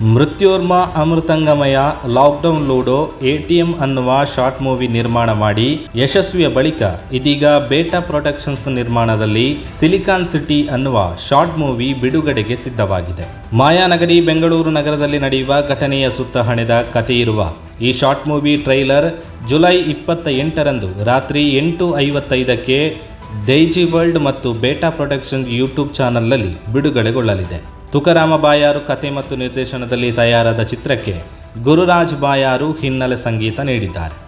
ಮೃತ್ಯೋರ್ಮ ಅಮೃತಂಗಮಯ, lockdown ludo, ATM ಅನ್ನುವ short movie ನಿರ್ಮಾಣ ಮಾಡಿ ಯಶಸ್ವಿಯ ಬಳಿಕ ಇದೀಗ ಬೇಟಾ ಪ್ರೊಡಕ್ಷನ್ಸ್ ನಿರ್ಮಾಣದಲ್ಲಿ ಸಿಲಿಕಾನ್ ಸಿಟಿ ಅನ್ನುವ ಶಾರ್ಟ್ ಮೂವಿ ಬಿಡುಗಡೆಗೆ ಸಿದ್ಧವಾಗಿದೆ. ಮಾಯಾನಗರಿ, ಬೆಂಗಳೂರು ನಗರದಲ್ಲಿ ನಡೆಯುವ ಘಟನೆಯ ಸುತ್ತ ಹಣೆದ ಕಥೆಯಿರುವ ಈ ಶಾರ್ಟ್ ಮೂವಿ ಟ್ರೈಲರ್ ಜುಲೈ ಇಪ್ಪತ್ತ ಎಂಟರಂದು ರಾತ್ರಿ ಎಂಟು ಐವತ್ತೈದಕ್ಕೆ ದೈಜಿ ವರ್ಲ್ಡ್ ಮತ್ತು ಬೇಟಾ ಪ್ರೊಡಕ್ಷನ್ ಯೂಟ್ಯೂಬ್ ಚಾನಲ್ನಲ್ಲಿ ಬಿಡುಗಡೆಗೊಳ್ಳಲಿದೆ. ತುಕಾರಾಮ ಬಾಯಾರು ಕತೆ ಮತ್ತು ನಿರ್ದೇಶನದಲ್ಲಿ ತಯಾರಾದ ಚಿತ್ರಕ್ಕೆ ಗುರುರಾಜ್ ಬಾಯಾರು ಹಿನ್ನೆಲೆ ಸಂಗೀತ ನೀಡಿದ್ದಾರೆ.